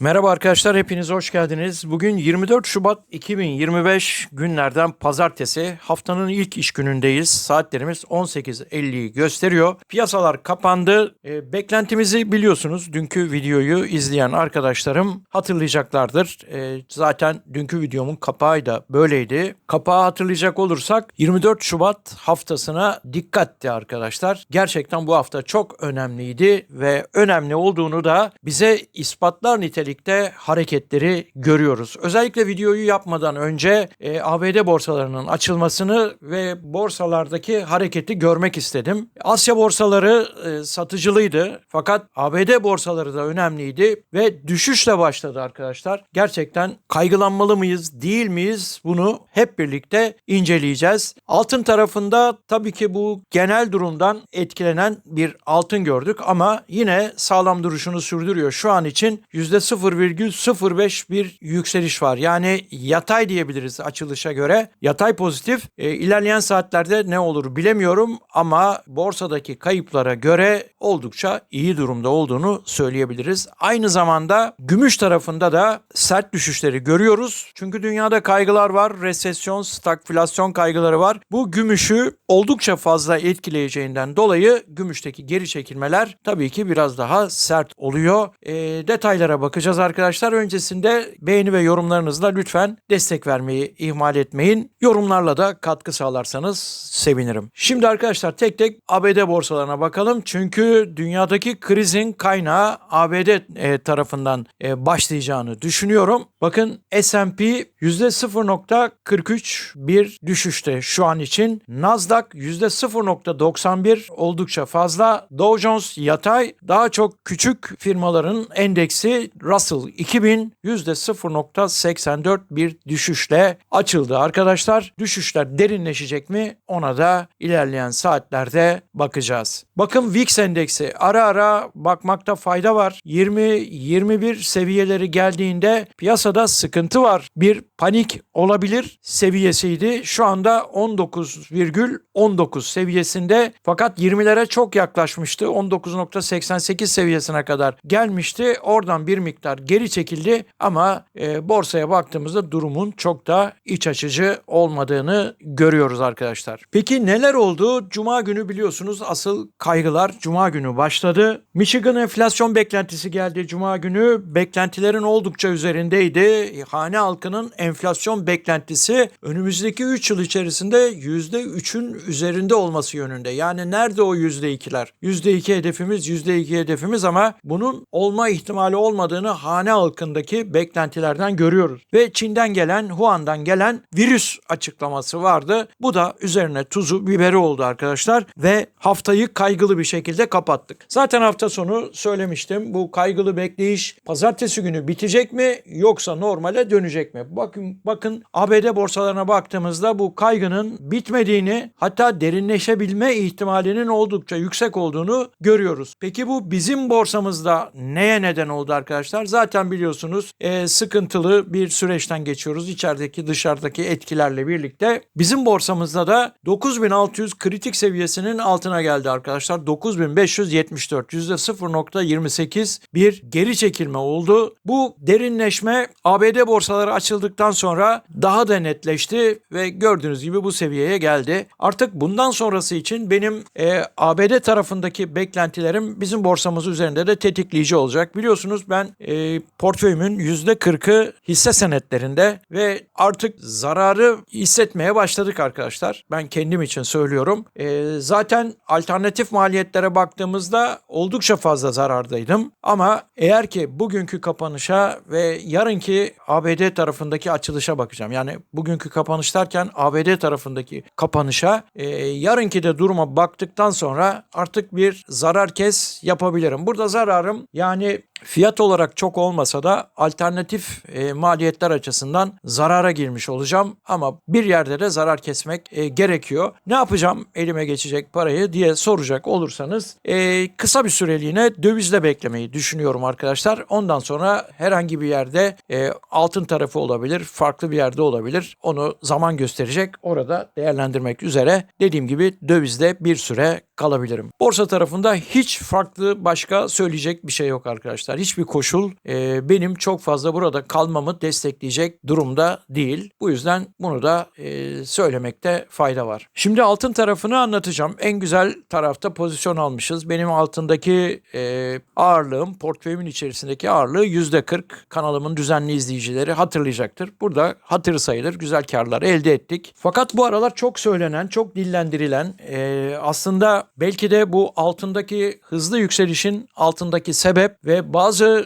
Merhaba arkadaşlar, hepiniz hoş geldiniz. Bugün 24 Şubat 2025 günlerden pazartesi. Haftanın ilk iş günündeyiz. Saatlerimiz 18.50'yi gösteriyor. Piyasalar kapandı. E, beklentimizi biliyorsunuz. Dünkü videoyu izleyen arkadaşlarım hatırlayacaklardır. E, zaten dünkü videomun kapağı da böyleydi. Kapağı hatırlayacak olursak 24 Şubat haftasına dikkatti arkadaşlar. Gerçekten bu hafta çok önemliydi ve önemli olduğunu da bize ispatlar nitelikte hareketleri görüyoruz. Özellikle videoyu yapmadan önce e, ABD borsalarının açılmasını ve borsalardaki hareketi görmek istedim. Asya borsaları e, satıcılıydı fakat ABD borsaları da önemliydi ve düşüşle başladı arkadaşlar. Gerçekten kaygılanmalı mıyız, değil miyiz? Bunu hep birlikte inceleyeceğiz. Altın tarafında tabii ki bu genel durumdan etkilenen bir altın gördük ama yine sağlam duruşunu sürdürüyor. Şu an için %0,05 bir yükseliş var. Yani yatay diyebiliriz açılışa göre. Yatay pozitif. E, ilerleyen saatlerde ne olur bilemiyorum ama borsadaki kayıplara göre oldukça iyi durumda olduğunu söyleyebiliriz. Aynı zamanda gümüş tarafında da sert düşüşleri görüyoruz. Çünkü dünyada kaygılar var. Resesyon, stagflasyon kaygıları var. Bu gümüşü oldukça fazla etkileyeceğinden dolayı gümüşteki geri çekilmeler tabii ki biraz daha sert oluyor. E, detaylara bakacağız arkadaşlar. Öncesinde beğeni ve yorumlarınızla lütfen destek vermeyi ihmal etmeyin. Yorumlarla da katkı sağlarsanız sevinirim. Şimdi arkadaşlar tek tek ABD borsalarına bakalım. Çünkü dünyadaki krizin kaynağı ABD e, tarafından e, başlayacağını düşünüyorum. Bakın S&P %0.43 bir düşüşte şu an için. Nasdaq %0.91 oldukça fazla. Dow Jones yatay. Daha çok küçük firmaların endeksi Russell 2000 %0.84 bir düşüşle açıldı arkadaşlar. Düşüşler derinleşecek mi? Ona da ilerleyen saatlerde bakacağız. Bakın VIX endeksi ara ara bakmakta fayda var. 20-21 seviyeleri geldiğinde piyasada sıkıntı var. Bir panik olabilir seviyesiydi. Şu anda 19,19 seviyesinde fakat 20'lere çok yaklaşmıştı. 19.88 seviyesine kadar gelmişti. Oradan bir miktar geri çekildi ama e, borsaya baktığımızda durumun çok da iç açıcı olmadığını görüyoruz arkadaşlar. Peki neler oldu? Cuma günü biliyorsunuz asıl kaygılar Cuma günü başladı. Michigan enflasyon beklentisi geldi Cuma günü. Beklentilerin oldukça üzerindeydi. Hane halkının enflasyon beklentisi önümüzdeki 3 yıl içerisinde %3'ün üzerinde olması yönünde. Yani nerede o %2'ler? %2 hedefimiz, %2 hedefimiz ama bunun olma ihtimali olmadığını hane halkındaki beklentilerden görüyoruz. Ve Çin'den gelen, Wuhan'dan gelen virüs açıklaması vardı. Bu da üzerine tuzu, biberi oldu arkadaşlar ve haftayı kaygılı bir şekilde kapattık. Zaten hafta sonu söylemiştim. Bu kaygılı bekleyiş pazartesi günü bitecek mi yoksa normale dönecek mi? Bakın bakın ABD borsalarına baktığımızda bu kaygının bitmediğini hatta derinleşebilme ihtimalinin oldukça yüksek olduğunu görüyoruz. Peki bu bizim borsamızda neye neden oldu arkadaşlar? Zaten biliyorsunuz e, sıkıntılı bir süreçten geçiyoruz. İçerideki dışarıdaki etkilerle birlikte. Bizim borsamızda da 9600 kritik seviyesinin altına geldi arkadaşlar. 9574 %0.28 bir geri çekilme oldu. Bu derinleşme ABD borsaları açıldıktan sonra daha da netleşti ve gördüğünüz gibi bu seviyeye geldi. Artık bundan sonrası için benim e, ABD tarafındaki beklentilerim bizim borsamız üzerinde de tetikleyici olacak. Biliyorsunuz ben e, portföyümün %40'ı hisse senetlerinde ve artık zararı hissetmeye başladık arkadaşlar. Ben kendim için söylüyorum. E, zaten alternatif maliyetlere baktığımızda oldukça fazla zarardaydım. Ama eğer ki bugünkü kapanışa ve yarınki ABD tarafındaki açılışa bakacağım. Yani bugünkü kapanış derken ABD tarafındaki kapanışa e, yarınki de duruma baktıktan sonra artık bir zarar kes yapabilirim. Burada zararım yani fiyat olarak çok olmasa da alternatif e, maliyetler açısından zarara girmiş olacağım ama bir yerde de zarar kesmek e, gerekiyor. Ne yapacağım elime geçecek parayı diye soracak olursanız e, kısa bir süreliğine dövizle beklemeyi düşünüyorum arkadaşlar. Ondan sonra herhangi bir yerde e, altın tarafı olabilir, farklı bir yerde olabilir. Onu zaman gösterecek. Orada değerlendirmek üzere dediğim gibi dövizde bir süre kalabilirim. Borsa tarafında hiç farklı başka söyleyecek bir şey yok arkadaşlar. Arkadaşlar. Hiçbir koşul e, benim çok fazla burada kalmamı destekleyecek durumda değil. Bu yüzden bunu da e, söylemekte fayda var. Şimdi altın tarafını anlatacağım. En güzel tarafta pozisyon almışız. Benim altındaki e, ağırlığım, portföyümün içerisindeki ağırlığı %40. Kanalımın düzenli izleyicileri hatırlayacaktır. Burada hatır sayılır. Güzel karlar elde ettik. Fakat bu aralar çok söylenen, çok dillendirilen e, aslında belki de bu altındaki hızlı yükselişin altındaki sebep ve bazı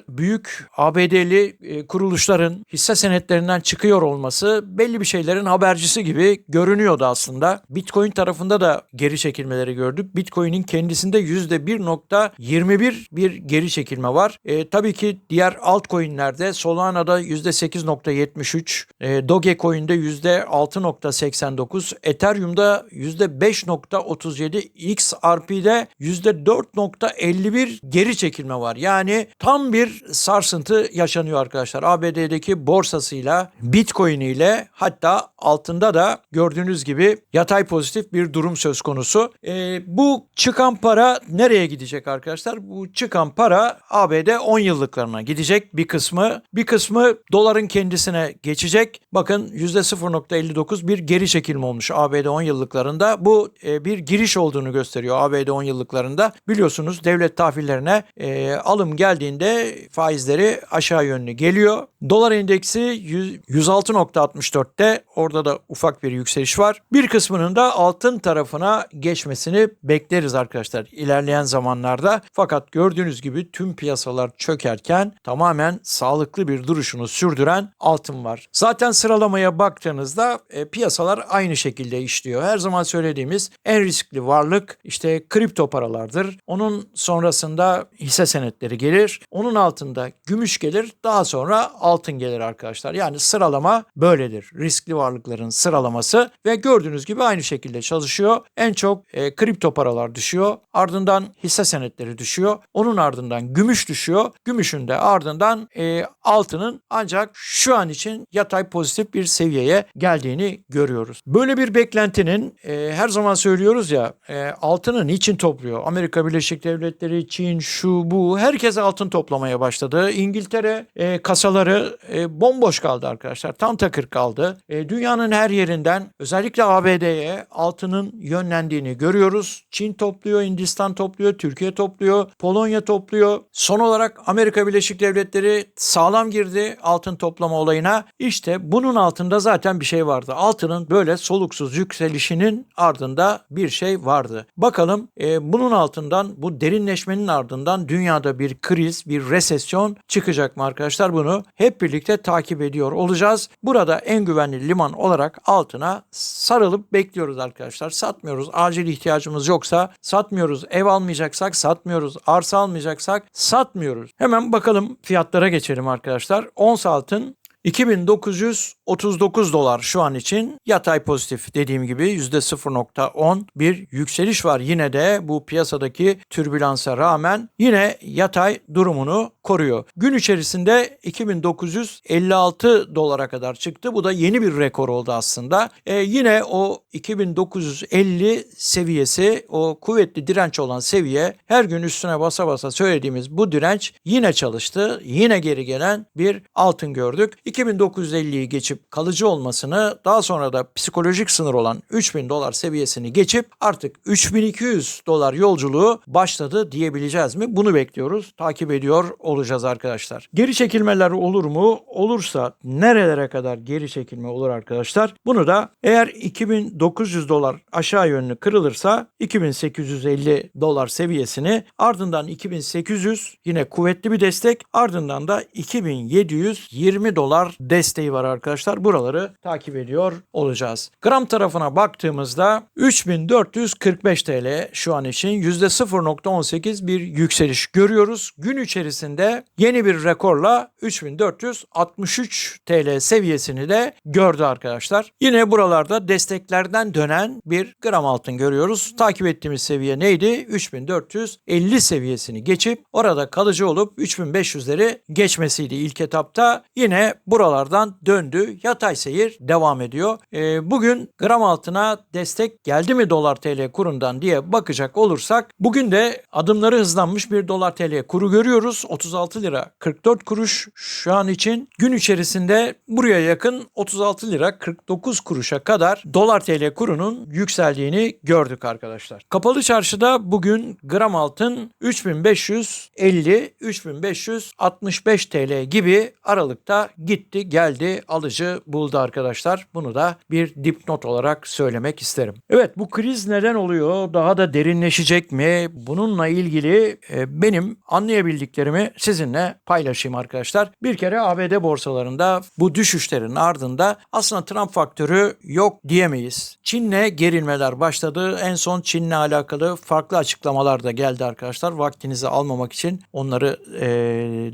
büyük ABD'li e, kuruluşların hisse senetlerinden çıkıyor olması belli bir şeylerin habercisi gibi görünüyordu aslında. Bitcoin tarafında da geri çekilmeleri gördük. Bitcoin'in kendisinde %1.21 bir geri çekilme var. E, tabii ki diğer altcoin'lerde Solana'da %8.73, e, Dogecoin'de %6.89, Ethereum'da %5.37, XRP'de %4.51 geri çekilme var. Yani tam bir sarsıntı yaşanıyor arkadaşlar. ABD'deki borsasıyla, Bitcoin ile hatta altında da gördüğünüz gibi yatay pozitif bir durum söz konusu. E, bu çıkan para nereye gidecek arkadaşlar? Bu çıkan para ABD 10 yıllıklarına gidecek bir kısmı. Bir kısmı doların kendisine geçecek. Bakın %0.59 bir geri çekilme olmuş ABD 10 yıllıklarında. Bu e, bir giriş olduğunu gösteriyor ABD 10 yıllıklarında. Biliyorsunuz devlet tahvillerine e, alım geldiğinde faizleri aşağı yönlü geliyor. Dolar endeksi 106.64'te orada da ufak bir yükseliş var. Bir kısmının da altın tarafına geçmesini bekleriz arkadaşlar ilerleyen zamanlarda. Fakat gördüğünüz gibi tüm piyasalar çökerken tamamen sağlıklı bir duruşunu sürdüren altın var. Zaten sıralamaya baktığınızda e, piyasalar aynı şekilde işliyor. Her zaman söylediğimiz en riskli varlık işte kripto paralardır. Onun sonrasında hisse senetleri gelir. Onun altında gümüş gelir. Daha sonra altın gelir arkadaşlar. Yani sıralama böyledir. Riskli varlıkların sıralaması ve gördüğünüz gibi aynı şekilde çalışıyor. En çok e, kripto paralar düşüyor. Ardından hisse senetleri düşüyor. Onun ardından gümüş düşüyor. Gümüşün de ardından e, altının ancak şu an için yatay pozitif bir seviyeye geldiğini görüyoruz. Böyle bir beklentinin e, her zaman söylüyoruz ya e, altını niçin topluyor? Amerika Birleşik Devletleri, Çin, şu bu herkes altın toplamaya başladı. İngiltere e, kasaları e, bomboş kaldı arkadaşlar. Tam takır kaldı. E, dünyanın her yerinden özellikle ABD'ye altının yönlendiğini görüyoruz. Çin topluyor, Hindistan topluyor, Türkiye topluyor, Polonya topluyor. Son olarak Amerika Birleşik Devletleri sağlam girdi altın toplama olayına. İşte bunun altında zaten bir şey vardı. Altının böyle soluksuz yükselişinin ardında bir şey vardı. Bakalım e, bunun altından bu derinleşmenin ardından dünyada bir kriz, bir resesyon çıkacak mı arkadaşlar? Bunu hep birlikte takip ediyor olacağız. Burada en güvenli liman olarak altına sarılıp bekliyoruz arkadaşlar. Satmıyoruz. Acil ihtiyacımız yoksa satmıyoruz. Ev almayacaksak satmıyoruz. Arsa almayacaksak satmıyoruz. Hemen bakalım fiyatlara geçelim arkadaşlar. Ons altın 2939 dolar şu an için yatay pozitif dediğim gibi %0.10 bir yükseliş var. Yine de bu piyasadaki türbülansa rağmen yine yatay durumunu koruyor. Gün içerisinde 2956 dolara kadar çıktı. Bu da yeni bir rekor oldu aslında. E, yine o 2950 seviyesi o kuvvetli direnç olan seviye her gün üstüne basa basa söylediğimiz bu direnç yine çalıştı. Yine geri gelen bir altın gördük. 2950'yi geçip kalıcı olmasını daha sonra da psikolojik sınır olan 3000 dolar seviyesini geçip artık 3200 dolar yolculuğu başladı diyebileceğiz mi? Bunu bekliyoruz. Takip ediyor olacağız arkadaşlar. Geri çekilmeler olur mu? Olursa nerelere kadar geri çekilme olur arkadaşlar? Bunu da eğer 2900 dolar aşağı yönlü kırılırsa 2850 dolar seviyesini ardından 2800 yine kuvvetli bir destek ardından da 2720 dolar desteği var arkadaşlar. Buraları takip ediyor olacağız. Gram tarafına baktığımızda 3445 TL şu an için %0.18 bir yükseliş görüyoruz. Gün içerisinde yeni bir rekorla 3463 TL seviyesini de gördü arkadaşlar. Yine buralarda desteklerden dönen bir gram altın görüyoruz. Takip ettiğimiz seviye neydi? 3450 seviyesini geçip orada kalıcı olup 3500'leri geçmesiydi ilk etapta. Yine buralardan döndü. Yatay seyir devam ediyor. Ee, bugün gram altına destek geldi mi dolar TL kurundan diye bakacak olursak bugün de adımları hızlanmış bir dolar TL kuru görüyoruz. 36 lira 44 kuruş şu an için gün içerisinde buraya yakın 36 lira 49 kuruşa kadar dolar TL kurunun yükseldiğini gördük arkadaşlar. Kapalı çarşıda bugün gram altın 3550 3565 TL gibi aralıkta gitti geldi alıcı buldu arkadaşlar. Bunu da bir dipnot olarak söylemek isterim. Evet bu kriz neden oluyor? Daha da derinleşecek mi? Bununla ilgili e, benim anlayabildiklerimi sizinle paylaşayım arkadaşlar. Bir kere ABD borsalarında bu düşüşlerin ardında aslında Trump faktörü yok diyemeyiz. Çin'le gerilmeler başladı. En son Çin'le alakalı farklı açıklamalar da geldi arkadaşlar. Vaktinizi almamak için onları e,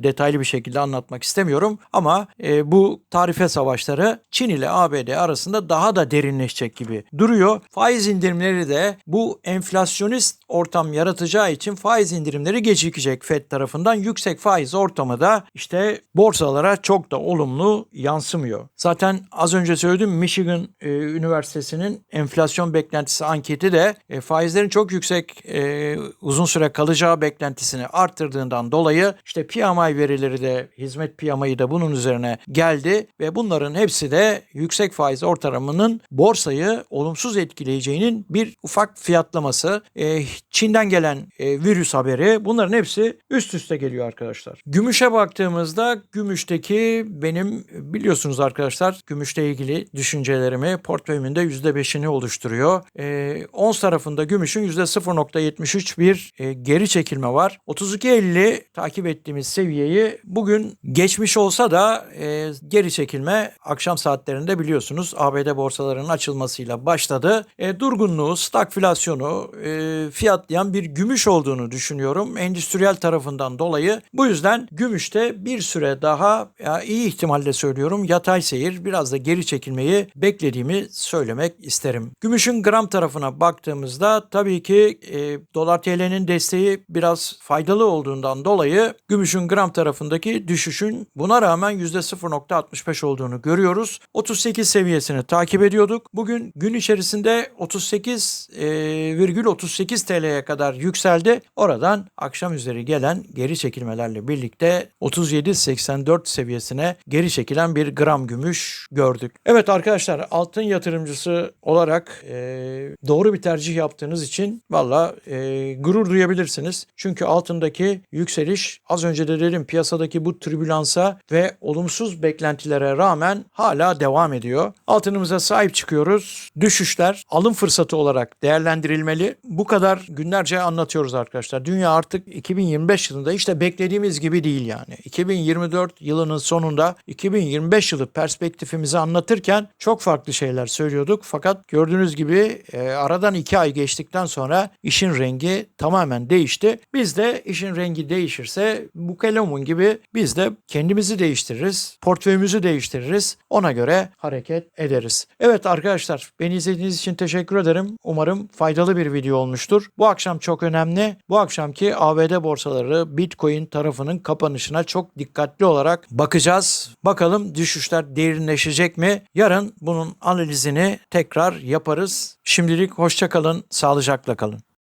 detaylı bir şekilde anlatmak istemiyorum. Ama e, bu tarife savaşları Çin ile ABD arasında daha da derinleşecek gibi duruyor. Faiz indirimleri de bu enflasyonist ortam yaratacağı için faiz indirimleri gecikecek FED tarafından. Yüksek faiz ortamı da işte borsalara çok da olumlu yansımıyor. Zaten az önce söyledim Michigan e, Üniversitesi'nin enflasyon beklentisi anketi de e, faizlerin çok yüksek e, uzun süre kalacağı beklentisini arttırdığından dolayı işte PMI verileri de hizmet PMI'yi de bunun üzerine geldi ve bunların hepsi de yüksek faiz ortalamanın borsayı olumsuz etkileyeceğinin bir ufak fiyatlaması. E, Çin'den gelen e, virüs haberi bunların hepsi üst üste geliyor arkadaşlar. Gümüşe baktığımızda gümüşteki benim biliyorsunuz arkadaşlar gümüşle ilgili düşüncelerimi portföyümün de %5'ini oluşturuyor. E, ons tarafında gümüşün %0.73 bir e, geri çekilme var. 32.50 takip ettiğimiz seviyeyi bugün geçmiş olsa da e, geri çekilme akşam saatlerinde biliyorsunuz ABD borsalarının açılmasıyla başladı. E, durgunluğu, stagflasyonu e, fiyatlayan bir gümüş olduğunu düşünüyorum. Endüstriyel tarafından dolayı. Bu yüzden gümüşte bir süre daha ya iyi ihtimalle söylüyorum yatay seyir biraz da geri çekilmeyi beklediğimi söylemek isterim. Gümüşün gram tarafına baktığımızda tabii ki e, dolar TL'nin desteği biraz faydalı olduğundan dolayı gümüşün gram tarafındaki düşüşün buna rağmen %0.65 olduğunu görüyoruz. 38 seviyesini takip ediyorduk. Bugün gün içerisinde 38,38 TL'ye kadar yükseldi. Oradan akşam üzeri gelen geri çekilmelerle birlikte 37.84 seviyesine geri çekilen bir gram gümüş gördük. Evet arkadaşlar altın yatırımcısı olarak e, doğru bir tercih yaptığınız için valla e, gurur duyabilirsiniz. Çünkü altındaki yükseliş az önce de dedim piyasadaki bu tribülansa ve olumsuz beklentilere rağmen hala devam ediyor. Altınımıza sahip çıkıyoruz. Düşüşler alım fırsatı olarak değerlendirilmeli. Bu kadar günlerce anlatıyoruz arkadaşlar. Dünya artık 2025 yılında işte beklediğimiz gibi değil yani. 2024 yılının sonunda 2025 yılı perspektifimizi anlatırken çok farklı şeyler söylüyorduk. Fakat gördüğünüz gibi e, aradan iki ay geçtikten sonra işin rengi tamamen değişti. Biz de işin rengi değişirse bu kelemun gibi biz de kendimizi değiştiririz. Portföyümüzü değiştiririz. Ona göre hareket ederiz. Evet arkadaşlar beni izlediğiniz için teşekkür ederim. Umarım faydalı bir video olmuştur. Bu akşam çok önemli. Bu akşamki ABD borsaları Bitcoin tarafının kapanışına çok dikkatli olarak bakacağız. Bakalım düşüşler derinleşecek mi? Yarın bunun analizini tekrar yaparız. Şimdilik hoşça kalın, sağlıcakla kalın.